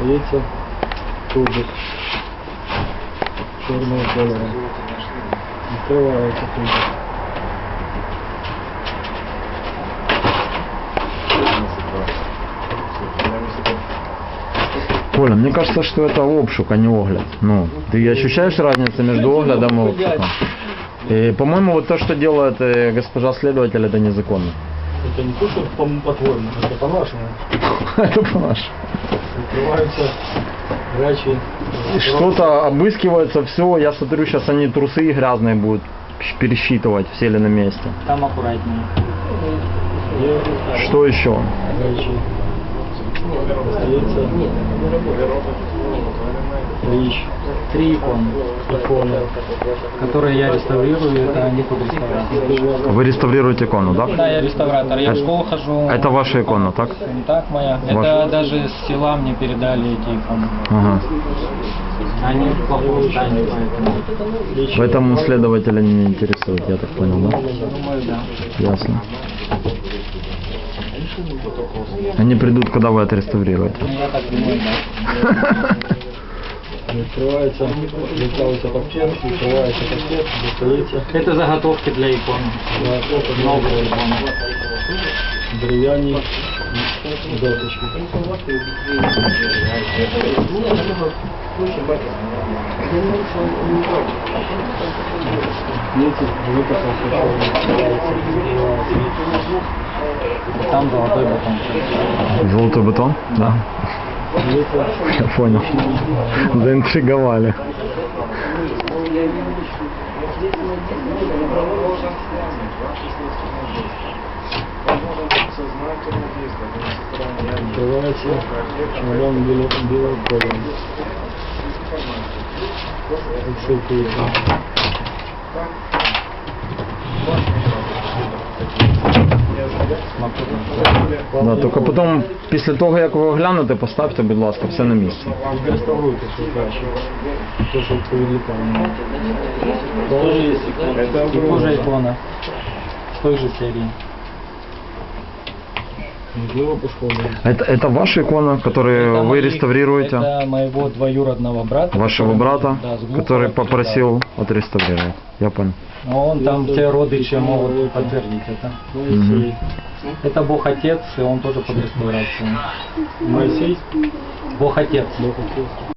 Остается тубус черного колора. Открывается тубус. Коля, мне кажется, что это обшук, а не огляд. Ну, ты ощущаешь разницу между оглядом и обшуком? И, по-моему, вот то, что делает э, госпожа следователь, это незаконно. Это не то, что по- по-твоему, это по-нашему. Это по-нашему. Открываются горячие. Что-то обыскивается, все, я смотрю, сейчас они трусы грязные будут пересчитывать, все ли на месте. Там аккуратнее. Что еще? Горячие. Остается Рич. Три иконы, Иконы. которые я реставрирую, это не под реставрацию. Вы реставрируете икону, да? Да, я реставратор, я в Это- школу хожу. Это ваша икона, так? Не так моя. Ваша. Это даже с села мне передали эти иконы. Ага. Они в плохом состоянии, поэтому. Поэтому следователя не интересует, я так понял, да? Думаю, да. Ясно. Они придут, когда вы отреставрируете. Открывается, пакет, открывается пакет, Это заготовки для икон. Новые иконы. деревянные. Видите, выписал Там золотой батон. Золотой бетон? Да. Я понял. Заинтриговали. Открывается белым, белым кодом. Ссылка есть. Да, тільки потім, після того, як ви оглянете, поставте, будь ласка, все на місце. Реставруйте все краще. То, что повеликано. Тоже есть икона. Тоже икона. С той же серии. Пошкоджено. Это, это ваша икона, которую Это вы моих- реставрируете? Это моего двоюродного брата. Вашего который- брата, да, глухого который да. попросил отреставрировать. Я понял. Но он там все родичи могут подтвердить это. Моисей. Это Бог Отец, и он тоже под реставрацией. Моисей. Бог Отец. Бог Отец.